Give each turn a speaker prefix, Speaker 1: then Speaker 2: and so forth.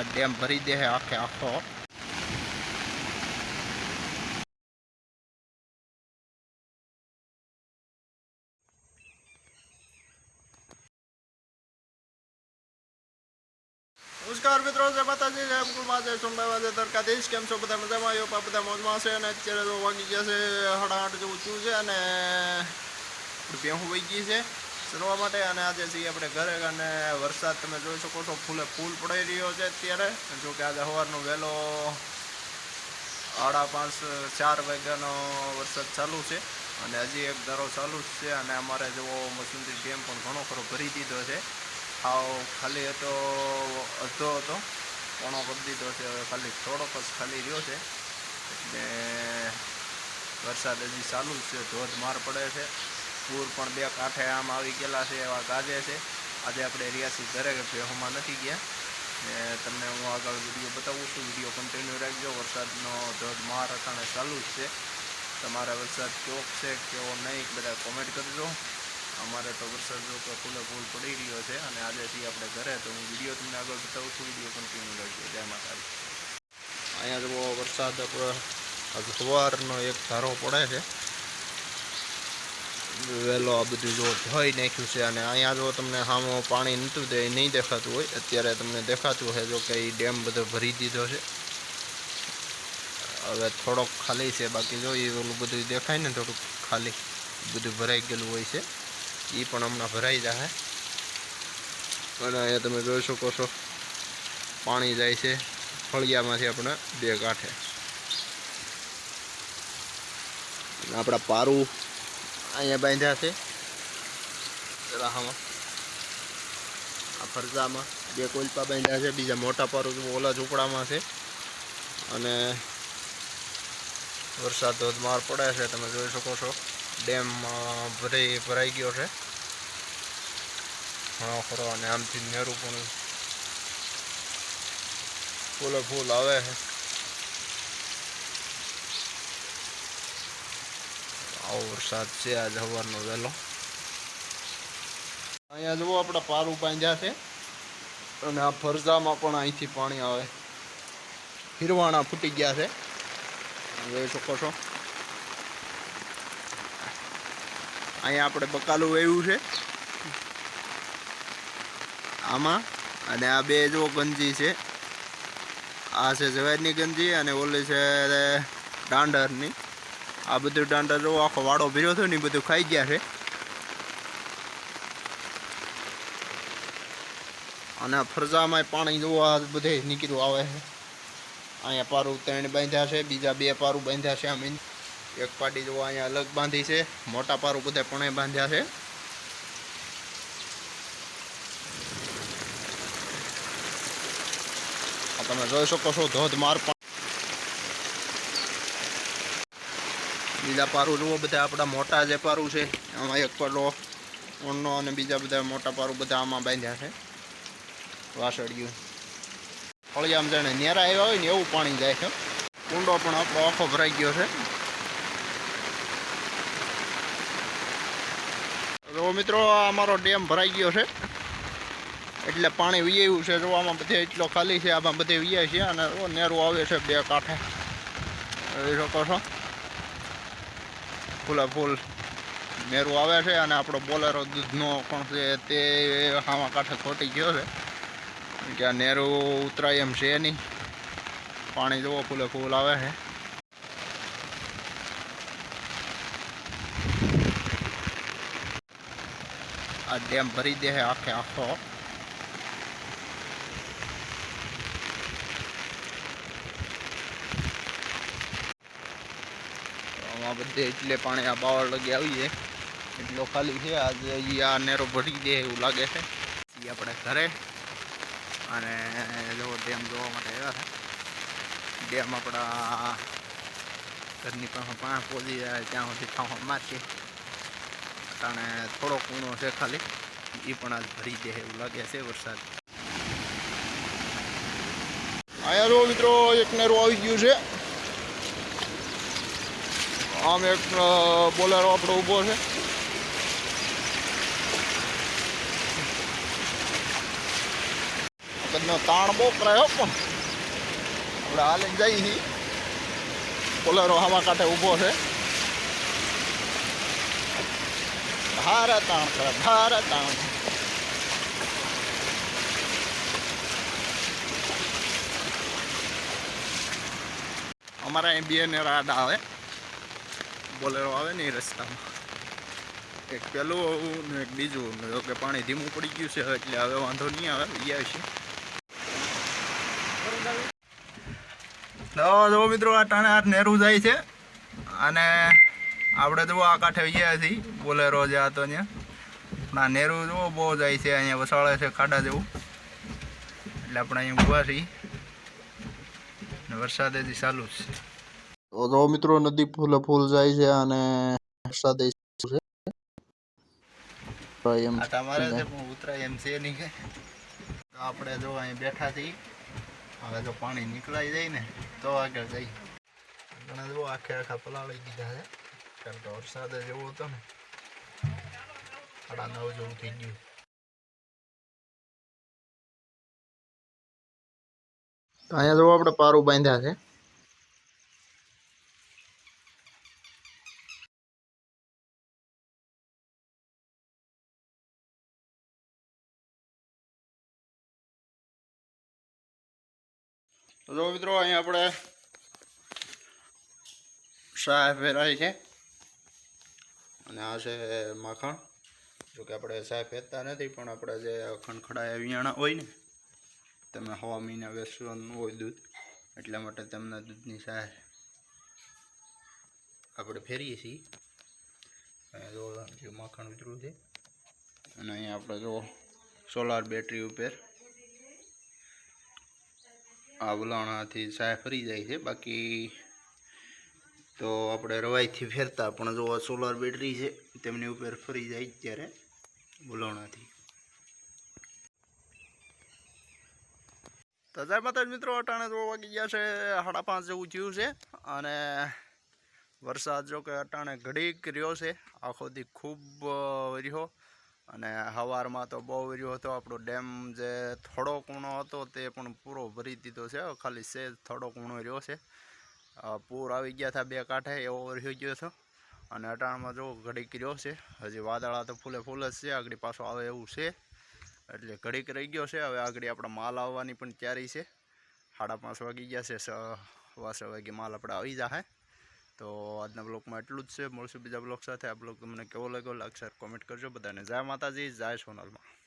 Speaker 1: આ ડેમ ભરી દે આખે આખો. નમસ્કાર મિત્રો, જય માતાજી, જય મુકુલમાં જય સોમભાઈ જય દ્વારકાધીશ. કેમ છો બધા મજામાં? આવ્યો પા બધા મોજમાં છે અને અત્યારે તો વાગી ગયા છે આઠ જેવું થયું છે અને બેહું વહી ગઈ છે. ચરવા માટે અને આજે છીએ આપણે ઘરે અને વરસાદ તમે જોઈ શકો છો, ફૂલે ફૂલ પડી રહ્યો છે અત્યારે. જો કે આજે સવારનો વહેલો સાડા પાંચ, ચાર વાગ્યાનો વરસાદ ચાલુ છે અને હજી એક ધારો ચાલુ જ છે અને અમારે જેવો મસુંદી ડેમ પણ ઘણો ખરો ભરી દીધો છે. આવ ખાલી હતો, અડધો હતો, પોણો કરી દીધો છે, હવે ખાલી થોડોક જ ખાલી રહ્યો છે. એટલે વરસાદ હજી ચાલુ જ છે, ધોધમાર પડે છે. પૂર પણ બે કાંઠે આમ આવી ગયેલા છે એવા ગાજે છે. આજે આપણે રિયાસી ઘરે ભેહોમાં નથી ગયા. ને તમને હું આગળ વીડિયો બતાવું છું. વીડિયો કન્ટિન્યુ રાખજો. વરસાદનો ધોધ મહારાષ્ટ્રને ચાલુ જ છે. તમારા વરસાદ કેવો છે, કેવો નહીં, બધા કોમેન્ટ કરજો. અમારે તો વરસાદ જો ફૂલે ફૂલ પડી રહ્યો છે અને આજેથી આપણે ઘરે તો હું વીડિયો તમને આગળ બતાવું છું. વીડિયો કન્ટિન્યુ રાખજો. જય માતાજી. અહીંયા જો વરસાદ આપણે સવારનો એક ધારો પડે છે. વહેલો આ બધું જો ધોઈ નાખ્યું છે અને અહીંયા જો તમને સામો પાણી નહોતું તે નહીં દેખાતું હોય, અત્યારે તમને દેખાતું છે જો કે એ ડેમ બધો ભરી દીધો છે. હવે થોડોક ખાલી છે, બાકી જો એ ઓલું બધું દેખાય ને થોડુંક ખાલી, બધું ભરાઈ ગયેલું હોય છે. એ પણ હમણાં ભરાઈ જશે અને અહીંયા તમે જોઈ શકો છો, પાણી જાય છે ફળિયામાંથી આપણે બે કાંઠે આપણા પારું અહીંયા બાંધ્યા છે. રાહામાં. આ ફરજામાં બે કોલપા બાંધ્યા છે, બીજા મોટા પર ઓલા ઝૂંપડામાં છે. અને વરસાદ ધોધમાર પડે છે, તમે જોઈ શકો છો. ડેમ ભરાઈ ભરાઈ ગયો છે. ઘણો ખરો, અને આમથી નેરું પણ ફૂલે ફૂલ આવે છે. આવો વરસાદ છે, આજ સવારનો વહેલો અહીંયા જુઓ, આપણા પારું પાંજ્યા છે. અને આ ફરજામાં પણ અહીંથી પાણી આવે. હિરવાણા ફૂટી ગયા છે. જોઈ શકો છો. અહીંયા આપણે બકાલું વાવ્યું છે. આમાં. અને આ બે જો ગંજી છે. આ છે જવેરની ગંજી અને ઓલી છે દાંડરની. આ બધું દાંડર જો આખો વાડો ભર્યો થયો ને બધું ખાઈ ગયા છે. અને ફરજામાં પાણી જોવા બધે નીકળ્યું આવે છે. અહીંયા પારું ત્રણ બાંધ્યા છે, બીજા બે પારું બાંધ્યા છે આમ. એક પાટી જોવા અહીંયા અલગ બાંધી છે, મોટા પારું બધા પણ બાંધ્યા છે. તમે જોઈ શકો છો ધોધમાર બીજા પારું જુઓ, બધા આપણા મોટા જે પારું છે, આમાં એક પલો ઓણનો અને બીજા બધા મોટા પારું બધા આમાં બાંધ્યા છે. વાસળિયું. ફળિયામાં જાણે નેરા આવ્યા હોય ને એવું પાણી જાય છે. કુંડો પણ આપણો આખો ભરાઈ ગયો છે. તો મિત્રો અમારો ડેમ ભરાઈ ગયો છે. એટલે પાણી વીયાયું છે. જો આમાં બધે એટલો ખાલી છે, આમાં બધે વીયા છે અને જો નેરું આવે છે બે કાંઠે. જોઈ શકો છો. ફૂલે ફૂલ મેરું આવે છે અને આપણો બોલેરો દૂધનો પણ છે તે હાવા કાંઠે ખોટી ગયો છે. કે આ નેરું ઉતરાય એમ છે નહીં. પાણી જોવો ફૂલે ફૂલ આવે છે. આ ડેમ ભરી દે છે આખે આખો. આમાં બધે એટલે પાણી આ બાવળ લગી આવીએ એટલો ખાલી છે, આજે આ નેરો ભરી દે એવું લાગે છે. એ આપણે ઘરે. અને જો ડેમ જોવા માટે આવ્યા છે. ડેમ આપણા ઘરની પાસે પાણી પહોંચી જાય, ત્યાં સુધી ખાવા મારશે અને થોડો કૂણો છે ખાલી. એ પણ આજ ભરી દે એવું લાગે છે વરસાદ. અહીંયા જો મિત્રો, એક નેરો આવી ગયું છે. આમ એક બોલેરો આપણો ઊભો છે.
Speaker 2: તાણ બહુ કરાયો પણ. આપણે હાલીને જઈએ છીએ. બોલેરો હવા કાંઠે ઊભો છે. ભારે તાણ કરે, ભારે તાણ. અમારા અહીં બે ને આવે. બોલેરો આવે ને એ રસ્તામાં. એક પેલું ને એક બીજું જો કે પાણી ધીમું પડી ગયું છે એટલે હવે વાંધો નહીં આવે ગયા છે જો મિત્રો, આ ટાણે આ નેરું જાય છે. અને આપણે જુઓ આ કાંઠે ગયા છીએ, બોલેરો જે હતો ત્યાં ના નેરું જુઓ બહુ જાય છે, અહીંયા વસાળે છે, ખાડા જેવું. એટલે આપણે અહીંયા ઊભા છીએ. વરસાદ હજી ચાલુ જ છે. તો મિત્રો નદી ફૂલે ફૂલ જાય છે અને વરસાદ એમ આ તમારે છે પણ ઉતરાય એમ છે નહીં કે? આપણે જો અહીં બેઠા થી હવે જો પાણી નીકળાઈ જાય ને તો આગળ જઈ ઘણા જો આખે આખા પલાળી દીધા છે. કારણ કે વરસાદ જ એવો હતો ને. સાડા નવ જેવું થઈ ગયું. અહીંયા જો આપણે પારું બાંધ્યા છે. જો મિત્રો અહીંયા આપણે શાહ ફેરાય છે. અને આ છે માખણ. જો કે આપણે શાહ ફેરતા નથી, પણ આપણે જે ખણખડાયા વિયાણા હોય ને, તમે હવા મહિના વેસવાનું હોય દૂધ, એટલા માટે તમને દૂધની શાહ આપણે ફેરીએ છીએ. જો, જે માખણ ઉતરું છે. અને અહીંયા આપણે જો સોલાર બેટરી ઉપર આ સાહેબ ફરી જાય છે. બાકી તો આપણે રવાઈથી ફેરતા પણ જો સોલાર બેટરી છે, તેમની ઉપર ફરી જાય ત્યારે વલાણાથી તો જય માતા મિત્રો, અટાણે જો વાગી ગયા છે, સાડા પાંચ જેવું થયું છે અને વરસાદ જો કે અટાણે ઘડીક રહ્યો છે. આખો દી ખૂબ રહ્યો. અને સવારમાં તો બહુ રહ્યો હતો, આપણો ડેમ જે થોડો કૂણો હતો તે પણ પૂરો ભરી દીધો છે. ખાલી સેજ થોડો કૂણો રહ્યો છે. પૂર આવી ગયા હતા બે કાંઠે, એવો રહ્યો ગયો હતો. અને અટાણમાં જો ઘડીક રહ્યો છે. હજી વાદળા તો ફૂલે ફૂલ જ છે, આગળ પાછો આવે એવું છે. એટલે ઘડીક રહી ગયો છે. હવે આગળ આપણે માલ આવવાની પણ તૈયારી છે. સાડા પાંચ વાગી ગયા છે સવા છ વાગે, માલ આપણે આવી જાય તો આજના બ્લોગમાં એટલું જ છે. મળશું બીજા બ્લોગ સાથે. આ બ્લોગ તમને કેવો લાગ્યો લાગશે કોમેન્ટ કરજો બધાને. જય માતાજી, જય સોનલમાં.